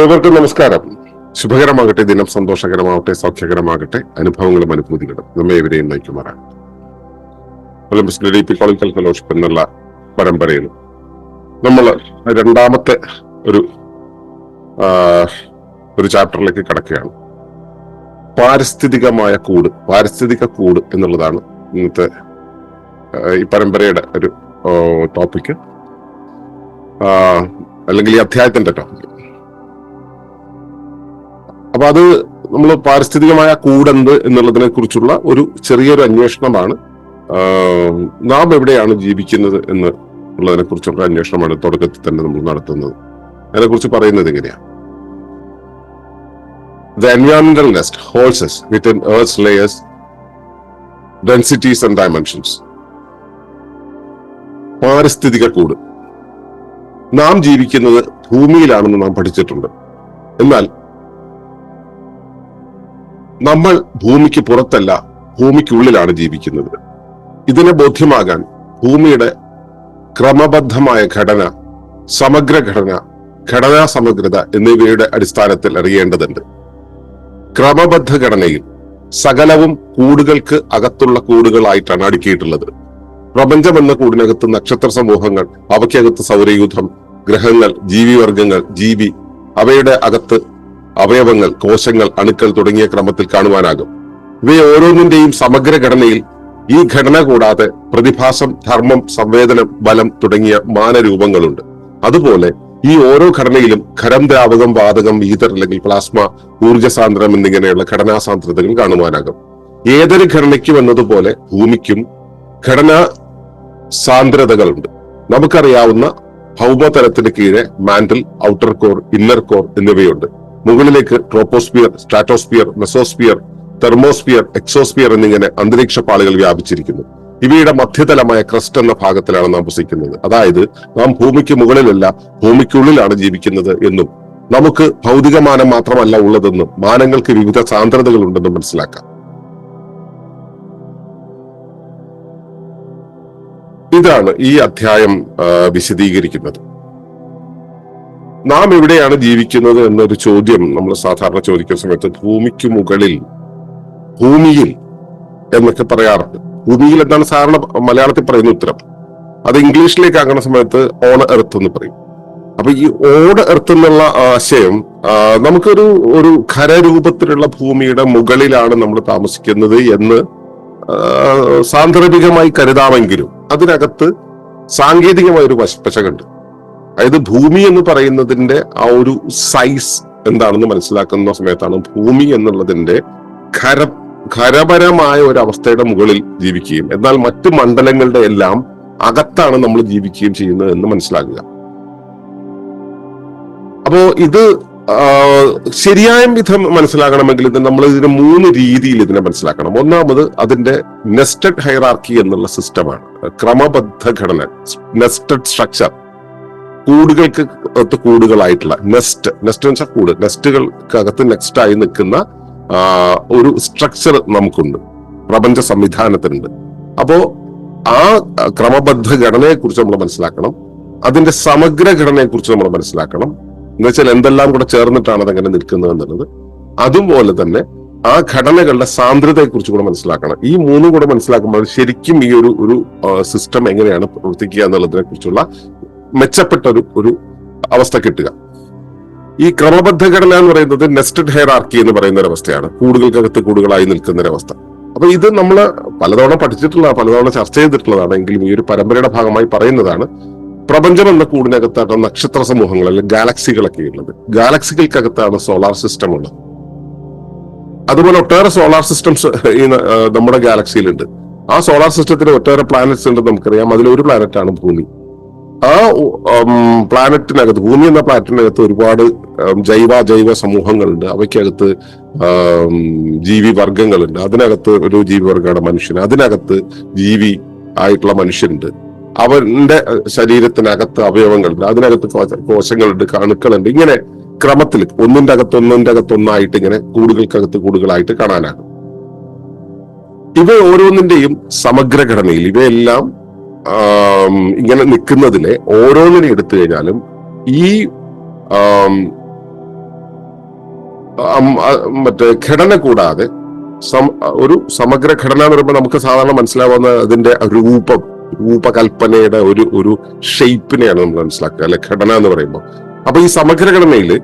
ഏവർക്കും നമസ്കാരം. ശുഭകരമാകട്ടെ ദിനം സന്തോഷകരമാകട്ടെ സൗഖ്യകരമാകട്ടെ അനുഭവങ്ങളും അനുഭൂതികളും നമ്മെ ഇവരെയും നയിക്കുമാറാണ് ഒളിമ്പിക്സ് ഡി പി കോളിക്കൽ ഫെലോഷിപ്പ് എന്നുള്ള പരമ്പരയിൽ നമ്മൾ രണ്ടാമത്തെ ഒരു ഒരു ചാപ്റ്ററിലേക്ക് കടക്കുകയാണ്. പാരിസ്ഥിതികമായ കൂട് പാരിസ്ഥിതിക കൂട് എന്നുള്ളതാണ് ഇന്നത്തെ ഈ പരമ്പരയുടെ ഒരു ടോപ്പിക് അല്ലെങ്കിൽ ഈ അധ്യായത്തിന്റെ ടോപ്പിക് അപ്പൊ അത് നമ്മൾ പാരിസ്ഥിതികമായ കൂടെന്ത് എന്നുള്ളതിനെ കുറിച്ചുള്ള ഒരു ചെറിയൊരു അന്വേഷണമാണ്. നാം എവിടെയാണ് ജീവിക്കുന്നത് എന്ന് ഉള്ളതിനെ കുറിച്ചുള്ള അന്വേഷണമാണ് തുടക്കത്തിൽ തന്നെ നമ്മൾ നടത്തുന്നത്. അതിനെക്കുറിച്ച് പറയുന്നത് എങ്ങനെയാണ് the എൻവയോൺമെന്റൽ nest holds us with Earth's layers, densities and dimensions. പാരിസ്ഥിതിക കൂട്. നാം ജീവിക്കുന്നത് ഭൂമിയിലാണെന്ന് നാം പഠിച്ചിട്ടുണ്ട്. എന്നാൽ നമ്മൾ ഭൂമിക്ക് പുറത്തല്ല ഭൂമിക്കുള്ളിലാണ് ജീവിക്കുന്നത്. ഇതിനെ ബോധ്യമാകാൻ ഭൂമിയുടെ ക്രമബദ്ധമായ ഘടന സമഗ്ര ഘടന ഘടനാ സമഗ്രത എന്നിവയുടെ അടിസ്ഥാനത്തിൽ അറിയേണ്ടതുണ്ട്. ക്രമബദ്ധ ഘടനയിൽ സകലവും കൂടുകൾക്ക് അകത്തുള്ള കൂടുകളായിട്ടാണ് അടുക്കിയിട്ടുള്ളത്. പ്രപഞ്ചം എന്ന കൂടിനകത്ത് നക്ഷത്ര സമൂഹങ്ങൾ അവയ്ക്കകത്ത് സൗരയൂഥം ഗ്രഹങ്ങൾ ജീവിവർഗങ്ങൾ ജീവി അവയുടെ അകത്ത് അവയവങ്ങൾ കോശങ്ങൾ അണുക്കൾ തുടങ്ങിയ ക്രമത്തിൽ കാണുവാനാകും. ഇവയെ ഓരോന്നിന്റെയും സമഗ്ര ഘടനയിൽ ഈ ഘടന കൂടാതെ പ്രതിഭാസം ധർമ്മം സംവേദനം ബലം തുടങ്ങിയ മാനരൂപങ്ങളുണ്ട്. അതുപോലെ ഈ ഓരോ ഘടനയിലും ഖരം ദ്രാവകം വാതകം ഈതർ അല്ലെങ്കിൽ പ്ലാസ്മ ഊർജസാന്ദ്രം എന്നിങ്ങനെയുള്ള ഘടനാസാന്ദ്രതകൾ കാണുവാനാകും. ഏതൊരു ഘടനയ്ക്കും എന്നതുപോലെ ഭൂമിക്കും ഘടനാ സാന്ദ്രതകളുണ്ട്. നമുക്കറിയാവുന്ന ഭൗമതലത്തിന് കീഴെ mantle outer core inner core എന്നിവയുണ്ട്. മുകളിലേക്ക് troposphere stratosphere mesosphere thermosphere exosphere എന്നിങ്ങനെ അന്തരീക്ഷ പാളികൾ വ്യാപിച്ചിരിക്കുന്നു. ഇവയുടെ മധ്യതലമായ ക്രസ്റ്റ് എന്ന ഭാഗത്തിലാണ് നാം വസിക്കുന്നത്. അതായത് നാം ഭൂമിക്ക് മുകളിലല്ല ഭൂമിക്കുള്ളിലാണ് ജീവിക്കുന്നത് എന്നും നമുക്ക് ഭൗതികമാനം മാത്രമല്ല ഉള്ളതെന്നും മാനങ്ങൾക്ക് വിവിധ സാന്ദ്രതകൾ ഉണ്ടെന്നും മനസ്സിലാക്കാം. ഇതാണ് ഈ അധ്യായം വിശദീകരിക്കുന്നത്. നാം എവിടെയാണ് ജീവിക്കുന്നത് എന്നൊരു ചോദ്യം നമ്മൾ സാധാരണ ചോദിക്കുന്ന സമയത്ത് ഭൂമിക്ക് മുകളിൽ ഭൂമിയിൽ എന്നൊക്കെ പറയാറുണ്ട്. ഭൂമിയിൽ എന്താണ് സാധാരണ മലയാളത്തിൽ പറയുന്ന ഉത്തരം? അത് ഇംഗ്ലീഷിലേക്ക് ആക്കുന്ന സമയത്ത് ഓൺ എർത്ത് എന്ന് പറയും. അപ്പൊ ഈ ഓട് എർത്ത് എന്നുള്ള ആശയം നമുക്കൊരു ഒരു ഖരരൂപത്തിലുള്ള ഭൂമിയുടെ മുകളിലാണ് നമ്മൾ താമസിക്കുന്നത് എന്ന് സാന്ദർഭികമായി കരുതാമെങ്കിലും അതിനകത്ത് സാങ്കേതികമായ ഒരു വശപ്പശകുണ്ട് അതായത് ഭൂമി എന്ന് പറയുന്നതിന്റെ ആ ഒരു സൈസ് എന്താണെന്ന് മനസ്സിലാക്കുന്ന സമയത്താണ് ഭൂമി എന്നുള്ളതിന്റെ ഖര ഖരപരമായ ഒരു അവസ്ഥയുടെ മുകളിൽ ജീവിക്കുകയും. എന്നാൽ മറ്റു മണ്ഡലങ്ങളുടെ എല്ലാം അകത്താണ് നമ്മൾ ജീവിക്കുകയും ചെയ്യുന്നത് എന്ന് മനസ്സിലാക്കുക. അപ്പോ ഇത് ശരിയായ വിധം മനസ്സിലാക്കണമെങ്കിൽ ഇത് നമ്മൾ ഇതിന് മൂന്ന് രീതിയിൽ ഇതിനെ മനസ്സിലാക്കണം. ഒന്നാമത് അതിന്റെ നെസ്റ്റഡ് ഹൈറാർക്കി എന്നുള്ള സിസ്റ്റമാണ് ക്രമബദ്ധ ഘടന നെസ്റ്റഡ് സ്ട്രക്ചർ കൂടുകൾക്ക് അകത്ത് കൂടുകളായിട്ടുള്ള നെസ്റ്റ് നെസ്റ്റ് വെച്ചാൽ കൂട്. നെസ്റ്റുകൾക്ക് അകത്ത് നെക്സ്റ്റ് ആയി നിൽക്കുന്ന ഒരു സ്ട്രക്ചർ നമുക്കുണ്ട്. പ്രപഞ്ച സംവിധാനത്തിനുണ്ട്. അപ്പോ ആ ക്രമബദ്ധ ഘടനയെ കുറിച്ച് നമ്മൾ മനസ്സിലാക്കണം. അതിന്റെ സമഗ്ര ഘടനയെ കുറിച്ച് നമ്മൾ മനസ്സിലാക്കണം എന്നുവെച്ചാൽ എന്തെല്ലാം കൂടെ ചേർന്നിട്ടാണ് അതങ്ങനെ നിൽക്കുന്നത് എന്നുള്ളത്. അതുപോലെ തന്നെ ആ ഘടനകളുടെ സാന്ദ്രതയെ കുറിച്ച് കൂടെ മനസ്സിലാക്കണം. ഈ മൂന്നും കൂടെ മനസ്സിലാക്കുമ്പോൾ ശരിക്കും ഈ ഒരു ഒരു സിസ്റ്റം എങ്ങനെയാണ് പ്രവർത്തിക്കുക എന്നുള്ളതിനെ കുറിച്ചുള്ള മെച്ചപ്പെട്ട ഒരു ഒരു അവസ്ഥ കിട്ടുക. ഈ ക്രമബദ്ധ ഘടന എന്ന് പറയുന്നത് നെസ്റ്റഡ് ഹെയറാർക്കി എന്ന് പറയുന്ന ഒരു അവസ്ഥയാണ് കൂടുകൾക്കകത്ത് കൂടുകളായി നിൽക്കുന്ന ഒരു അവസ്ഥ അപ്പൊ ഇത് നമ്മൾ പലതവണ പഠിച്ചിട്ടുള്ള പലതവണ ചർച്ച ചെയ്തിട്ടുള്ളതാണ്. എങ്കിലും ഈ ഒരു പരമ്പരയുടെ ഭാഗമായി പറയുന്നതാണ് പ്രപഞ്ചം എന്ന കൂടിനകത്താണ് നക്ഷത്ര സമൂഹങ്ങൾ അല്ലെങ്കിൽ ഗാലക്സികളൊക്കെ ഉള്ളത്. ഗാലക്സികൾക്കകത്താണ് സോളാർ സിസ്റ്റം ഉള്ളത്. അതുപോലെ ഒട്ടേറെ സോളാർ സിസ്റ്റംസ് ഈ നമ്മുടെ ഗാലക്സിയിലുണ്ട്. ആ സോളാർ സിസ്റ്റത്തിൽ ഒട്ടേറെ പ്ലാനറ്റ്സ് ഉണ്ട് നമുക്കറിയാം. അതിലൊരു പ്ലാനറ്റാണ് ഭൂമി. ആ പ്ലാനറ്റിനകത്ത് ഭൂമി എന്ന പ്ലാനറ്റിനകത്ത് ഒരുപാട് ജൈവ ജൈവ സമൂഹങ്ങളുണ്ട്. അവയ്ക്കകത്ത് ജീവി വർഗങ്ങളുണ്ട് അതിനകത്ത് ഒരു ജീവി വർഗമാണ് മനുഷ്യൻ. അതിനകത്ത് ജീവി ആയിട്ടുള്ള മനുഷ്യരുണ്ട്. അവന്റെ ശരീരത്തിനകത്ത് അവയവങ്ങളുണ്ട്. അതിനകത്ത് കോശ- കോശങ്ങളുണ്ട് കണുക്കളുണ്ട്. ഇങ്ങനെ ക്രമത്തിൽ ഒന്നിന്റെ അകത്ത് ഒന്നിന്റെ അകത്ത് ഒന്നായിട്ട് ഇങ്ങനെ കൂടുകൾക്കകത്ത് കൂടുകളായിട്ട് കാണാനാകും. ഇവ ഓരോന്നിന്റെയും സമഗ്ര ഘടനയിൽ ഇവയെല്ലാം ഇങ്ങനെ നിൽക്കുന്നതിലെ ഓരോന്നിനെ എടുത്തു കഴിഞ്ഞാലും ഈ മറ്റേ ഘടന കൂടാതെ ഒരു സമഗ്ര ഘടന എന്ന് പറയുമ്പോൾ നമുക്ക് സാധാരണ മനസ്സിലാവുന്ന അതിന്റെ രൂപം രൂപകൽപ്പനയുടെ ഒരു ഒരു ഷെയ്പ്പിനെയാണ് നമ്മൾ മനസ്സിലാക്കുക അല്ലെ? ഘടന എന്ന് പറയുമ്പോൾ. അപ്പൊ ഈ സമഗ്ര സമഗ്രഘടന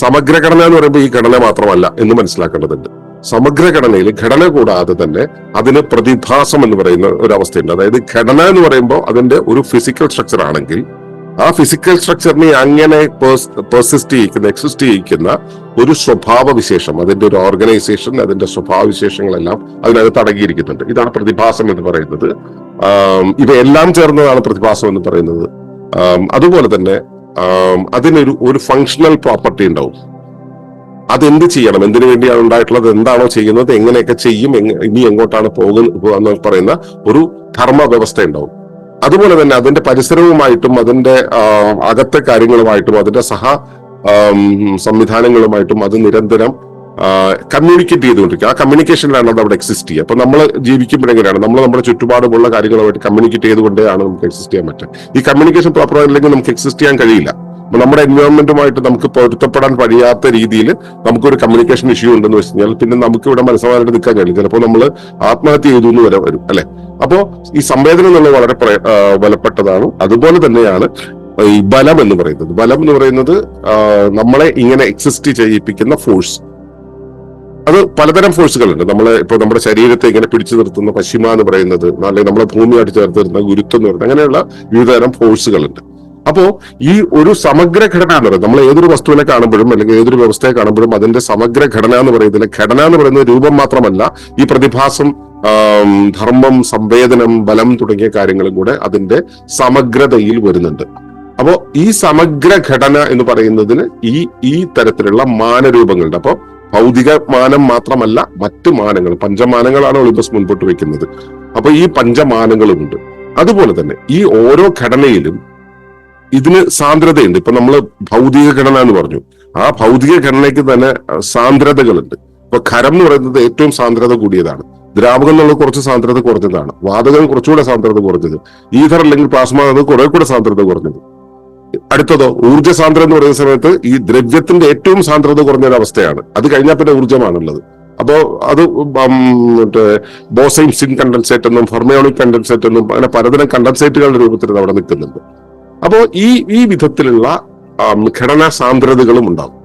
സമഗ്ര ഘടന എന്ന് പറയുമ്പോൾ ഈ ഘടന മാത്രമല്ല എന്ന് മനസ്സിലാക്കേണ്ടതുണ്ട്. സമഗ്ര ഘടനയിൽ ഘടന കൂടാതെ തന്നെ അതിന് പ്രതിഭാസം എന്ന് പറയുന്ന ഒരു അവസ്ഥയുണ്ട് അതായത് ഘടന എന്ന് പറയുമ്പോൾ അതിന്റെ ഒരു ഫിസിക്കൽ സ്ട്രക്ചർ ആണെങ്കിൽ ആ ഫിസിക്കൽ സ്ട്രക്ചറിനെ അങ്ങനെ പെർസിസ്റ്റ് ചെയ്യിക്കുന്ന എക്സിസ്റ്റ് ചെയ്യിക്കുന്ന ഒരു സ്വഭാവവിശേഷം അതിന്റെ ഒരു ഓർഗനൈസേഷൻ അതിന്റെ സ്വഭാവവിശേഷങ്ങളെല്ലാം അതിനകത്ത് അടങ്ങിയിരിക്കുന്നുണ്ട്. ഇതാണ് പ്രതിഭാസം എന്ന് പറയുന്നത്. ഇവയെല്ലാം ചേർന്നതാണ് പ്രതിഭാസം എന്ന് പറയുന്നത്. അതുപോലെ തന്നെ അതിനൊരു ഒരു ഫങ്ഷണൽ പ്രോപ്പർട്ടി ഉണ്ടാവും. അതെന്ത് ചെയ്യണം? എന്തിനു വേണ്ടിയാണ് ഉണ്ടായിട്ടുള്ളത്? എന്താണോ ചെയ്യുന്നത്? എങ്ങനെയൊക്കെ ചെയ്യും? ഇനി എങ്ങോട്ടാണ് പോകുന്നത് എന്ന് പറയുന്ന ഒരു ധർമ്മ വ്യവസ്ഥ ഉണ്ടാവും അതുപോലെ തന്നെ അതിന്റെ പരിസരവുമായിട്ടും അതിന്റെ അകത്തെ കാര്യങ്ങളുമായിട്ടും അതിന്റെ സഹ സംവിധാനങ്ങളുമായിട്ടും അത് നിരന്തരം കമ്മ്യൂണിക്കേറ്റ് ചെയ്തുകൊണ്ടിരിക്കുക ആ കമ്മ്യൂണിക്കേഷനിലാണ് അത് അവിടെ എക്സിസ്റ്റ് ചെയ്യുക. അപ്പൊ നമ്മൾ ജീവിക്കുമ്പോഴെങ്ങനെയാണ് നമ്മൾ നമ്മുടെ ചുറ്റുപാടുമുള്ള കാര്യങ്ങളുമായിട്ട് കമ്മ്യൂണിക്കേറ്റ് ചെയ്തുകൊണ്ടേ ആണ് നമുക്ക് എക്സിസ്റ്റ് ചെയ്യാൻ പറ്റുക. ഈ കമ്മ്യൂണിക്കേഷൻ പ്രോപ്പർ ആയില്ലെങ്കിൽ നമുക്ക് എക്സിസ്റ്റ് ചെയ്യാൻ കഴിയില്ല. നമ്മുടെ എൻവയോൺമെന്റുമായിട്ട് നമുക്ക് പൊരുത്തപ്പെടാൻ കഴിയാത്ത രീതിയിൽ നമുക്കൊരു കമ്മ്യൂണിക്കേഷൻ ഇഷ്യൂ ഉണ്ടെന്ന് വെച്ച് കഴിഞ്ഞാൽ പിന്നെ നമുക്ക് ഇവിടെ മനസ്സമായിട്ട് നിൽക്കാൻ കഴിയും ചിലപ്പോൾ നമ്മൾ ആത്മഹത്യ ചെയ്തു എന്ന് വരെ വരും അല്ലെ? അപ്പോ ഈ സംവേദനം എന്നുള്ളത് വളരെ ബലപ്പെട്ടതാണ്. അതുപോലെ തന്നെയാണ് ഈ ബലം എന്ന് പറയുന്നത്. ബലം എന്ന് പറയുന്നത് നമ്മളെ ഇങ്ങനെ എക്സിസ്റ്റ് ചെയ്യിപ്പിക്കുന്ന ഫോഴ്സ് അത് പലതരം ഫോഴ്സുകളുണ്ട് നമ്മളെ ഇപ്പൊ നമ്മുടെ ശരീരത്തെ ഇങ്ങനെ പിടിച്ചു നിർത്തുന്ന പശ്ചിമ എന്ന് പറയുന്നത് അല്ലെങ്കിൽ നമ്മളെ ഭൂമിയായിട്ട് ചേർത്ത് നിർത്തുന്ന ഗുരുത്വം എന്ന് പറയുന്നത് അങ്ങനെയുള്ള വിവിധതരം ഫോഴ്സുകളുണ്ട് അപ്പോ ഈ ഒരു സമഗ്ര ഘടന എന്ന് പറയുന്നത് നമ്മൾ ഏതൊരു വസ്തുവിനെ കാണുമ്പോഴും അല്ലെങ്കിൽ ഏതൊരു വ്യവസ്ഥയെ കാണുമ്പോഴും അതിന്റെ സമഗ്ര ഘടന എന്ന് പറയുന്നത് ഘടന എന്ന് പറയുന്നത് രൂപം മാത്രമല്ല ഈ പ്രതിഭാസം ധർമ്മം സംവേദനം ബലം തുടങ്ങിയ കാര്യങ്ങളും കൂടെ അതിന്റെ സമഗ്രതയിൽ വരുന്നുണ്ട്. അപ്പോ ഈ സമഗ്ര ഘടന എന്ന് പറയുന്നതിന് ഈ ഈ തരത്തിലുള്ള മാനരൂപങ്ങളുണ്ട്. അപ്പോൾ ഭൗതിക മാനം മാത്രമല്ല മറ്റ് മാനങ്ങൾ പഞ്ചമാനങ്ങളാണ് ഒളിമ്പസ് മുൻപോട്ട് വെക്കുന്നത് അപ്പൊ ഈ പഞ്ചമാനങ്ങളുമുണ്ട്. അതുപോലെ തന്നെ ഈ ഓരോ ഘടനയിലും ഇതിന് സാന്ദ്രതയുണ്ട്. ഇപ്പൊ നമ്മൾ ഭൗതിക ഘടന എന്ന് പറഞ്ഞു. ആ ഭൗതിക ഘടനയ്ക്ക് തന്നെ സാന്ദ്രതകളുണ്ട്. ഇപ്പൊ ഖരം എന്ന് പറയുന്നത് ഏറ്റവും സാന്ദ്രത കൂടിയതാണ്. ദ്രാവകം എന്നുള്ളത് കുറച്ച് സാന്ദ്രത കുറഞ്ഞതാണ്. വാതകം കുറച്ചുകൂടെ സാന്ദ്രത കുറഞ്ഞത്. ഈഥർ അല്ലെങ്കിൽ പ്ലാസ്മ എന്നത് കുറെ കൂടെ സാന്ദ്രത കുറഞ്ഞത്. അടുത്തതോ ഊർജ സാന്ദ്രത എന്ന് പറയുന്ന സമയത്ത് ഈ ദ്രവ്യത്തിന്റെ ഏറ്റവും സാന്ദ്രത കുറഞ്ഞ ഒരു അവസ്ഥയാണ്. അത് കഴിഞ്ഞാൽ പിന്നെ ഊർജമാണുള്ളത്. അപ്പോ അത് മറ്റേ ബോസൈൻ സിൻ കണ്ടൻസേറ്റ് എന്നും ഫെർമയോണിക് കണ്ടൻസേറ്റ് എന്നും അങ്ങനെ പലതരം കണ്ടൻസേറ്റുകളുടെ രൂപത്തിൽ അവിടെ നിൽക്കുന്നുണ്ട് അപ്പോ ഈ ഈ വിധത്തിലുള്ള ഘടനാ സാന്ദ്രതകളും ഉണ്ടാവും.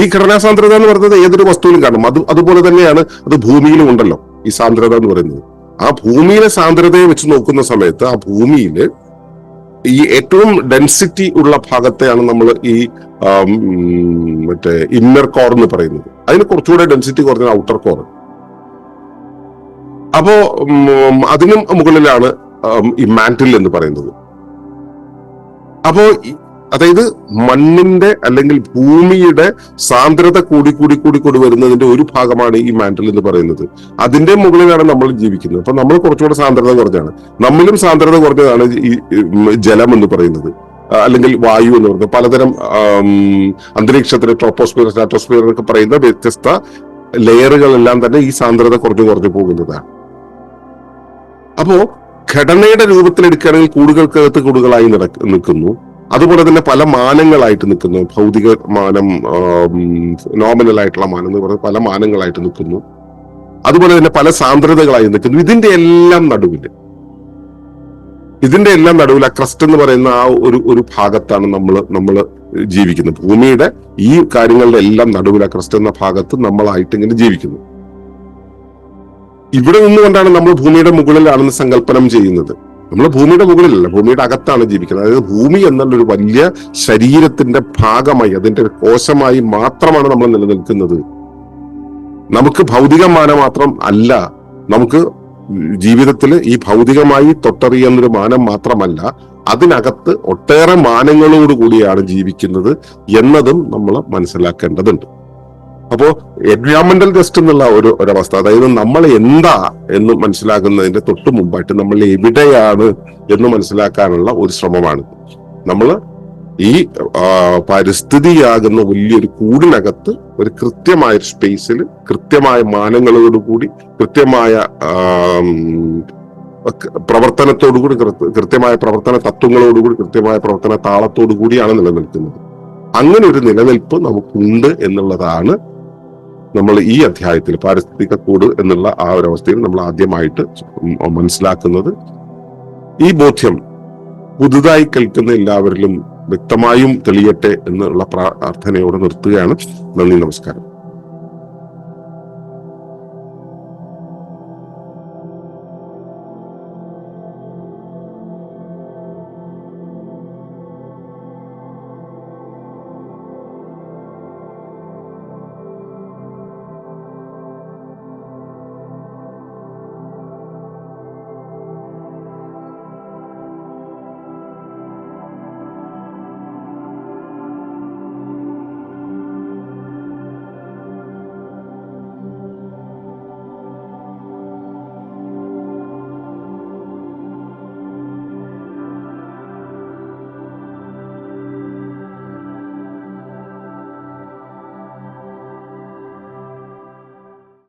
ഈ ഘടനാ സാന്ദ്രത എന്ന് പറയുന്നത് ഏതൊരു വസ്തുവിലും കാണും. അത് അതുപോലെ തന്നെയാണ് അത് ഭൂമിയിലും ഉണ്ടല്ലോ ഈ സാന്ദ്രത എന്ന് പറയുന്നത്. ആ ഭൂമിയിലെ സാന്ദ്രതയെ വെച്ച് നോക്കുന്ന സമയത്ത് ആ ഭൂമിയിൽ ഈ ഏറ്റവും ഡെൻസിറ്റി ഉള്ള ഭാഗത്തെയാണ് നമ്മൾ ഈ മറ്റേ ഇന്നർ കോർ എന്ന് പറയുന്നത്. അതിന് കുറച്ചുകൂടെ ഡെൻസിറ്റി കുറഞ്ഞ ഔട്ടർ കോർ. അപ്പോ അതിനും മുകളിലാണ് ഈ മാന്റിൽ എന്ന് പറയുന്നത്. അപ്പോ അതായത് മണ്ണിന്റെ അല്ലെങ്കിൽ ഭൂമിയുടെ സാന്ദ്രത കൂടി കൂടി കൂടി കൂടി വരുന്നതിന്റെ ഒരു ഭാഗമാണ് ഈ മാൻഡൽ എന്ന് പറയുന്നത്. അതിന്റെ മുകളിലാണ് നമ്മൾ ജീവിക്കുന്നത്. അപ്പൊ നമ്മൾ കുറച്ചുകൂടെ സാന്ദ്രത കുറഞ്ഞാണ് നമ്മളും സാന്ദ്രത കുറഞ്ഞതാണ് ഈ ജലം എന്ന് പറയുന്നത്. അല്ലെങ്കിൽ വായു എന്ന് പറയുന്നത്. പലതരം അന്തരീക്ഷത്തിലെ ട്രോപ്പോസ്ഫിയർ സ്റ്റാറ്റോസ്ഫിയർ എന്നൊക്കെ പറയുന്ന വ്യത്യസ്ത ലെയറുകളെല്ലാം തന്നെ ഈ സാന്ദ്രത കുറഞ്ഞു കുറഞ്ഞു പോകുന്നതാണ്. അപ്പോ ഘടനയുടെ രൂപത്തിൽ എടുക്കുകയാണെങ്കിൽ കൂടുകൾക്കകത്ത് കൂടുകളായി നിൽക്കുന്നു. അതുപോലെ തന്നെ പല മാനങ്ങളായിട്ട് നിൽക്കുന്നു. ഭൗതിക മാനം നോമിനൽ ആയിട്ടുള്ള മാനം എന്ന് പറയുന്നത് പല മാനങ്ങളായിട്ട് നിൽക്കുന്നു. അതുപോലെ തന്നെ പല സാന്ദ്രതകളായി നിൽക്കുന്നു. ഇതിന്റെ എല്ലാം നടുവിൽ. ഇതിന്റെ എല്ലാം നടുവിൽ ആ ക്രസ്റ്റ് എന്ന് പറയുന്ന ആ ഒരു ഒരു ഭാഗത്താണ് നമ്മൾ നമ്മൾ ജീവിക്കുന്നത്. ഭൂമിയുടെ ഈ കാര്യങ്ങളുടെ എല്ലാം നടുവിൽ ആ ക്രസ്റ്റ് എന്ന ഭാഗത്ത് നമ്മളായിട്ട് ഇങ്ങനെ ജീവിക്കുന്നു. ഇവിടെ നിന്നുകൊണ്ടാണ് നമ്മൾ ഭൂമിയുടെ മുകളിലാണെന്ന് സങ്കല്പനം ചെയ്യുന്നത്. നമ്മൾ ഭൂമിയുടെ മുകളിലല്ല ഭൂമിയുടെ അകത്താണ് ജീവിക്കുന്നത്. അതായത് ഭൂമി എന്നുള്ള ഒരു വലിയ ശരീരത്തിന്റെ ഭാഗമായി അതിന്റെ കോശമായി മാത്രമാണ് നമ്മൾ നിലനിൽക്കുന്നത്. നമുക്ക് ഭൗതികമാന മാത്രം അല്ല നമുക്ക് ജീവിതത്തിൽ ഈ ഭൗതികമായി തൊട്ടറിയുന്നൊരു മാനം മാത്രമല്ല അതിനകത്ത് ഒട്ടേറെ മാനങ്ങളോടുകൂടിയാണ് ജീവിക്കുന്നത് എന്നതും നമ്മൾ മനസ്സിലാക്കേണ്ടതുണ്ട്. അപ്പോ എൻവയോൺമെന്റൽ ജസ്റ്റ് എന്നുള്ള ഒരു ഒരവസ്ഥ അതായത് നമ്മൾ എന്താ എന്ന് മനസ്സിലാക്കുന്നതിന്റെ തൊട്ട് മുമ്പായിട്ട് നമ്മൾ എവിടെയാണ് എന്ന് മനസ്സിലാക്കാനുള്ള ഒരു ശ്രമമാണ്. നമ്മൾ ഈ പരിസ്ഥിതിയാകുന്ന വലിയൊരു കൂടിനകത്ത് ഒരു കൃത്യമായ സ്പേസിൽ കൃത്യമായ മാനങ്ങളോടുകൂടി കൃത്യമായ പ്രവർത്തനത്തോടുകൂടി കൃത്യ- കൃത്യമായ പ്രവർത്തന തത്വങ്ങളോടുകൂടി കൃത്യമായ പ്രവർത്തന താളത്തോടു കൂടിയാണ് നിലനിൽക്കുന്നത്. അങ്ങനെ ഒരു നിലനിൽപ്പ് നമുക്കുണ്ട് എന്നുള്ളതാണ് നമ്മൾ ഈ അധ്യായത്തിൽ പാരിസ്ഥിതിക കൂട് എന്നുള്ള ആ ഒരു അവസ്ഥയിൽ നമ്മൾ ആദ്യമായിട്ട് മനസ്സിലാക്കുന്നത് ഈ ബോധ്യം പുതുതായി കേൾക്കുന്ന എല്ലാവരിലും വ്യക്തമായും തെളിയട്ടെ എന്നുള്ള പ്രാർത്ഥനയോടെ നിർത്തുകയാണ്. നന്ദി നമസ്കാരം.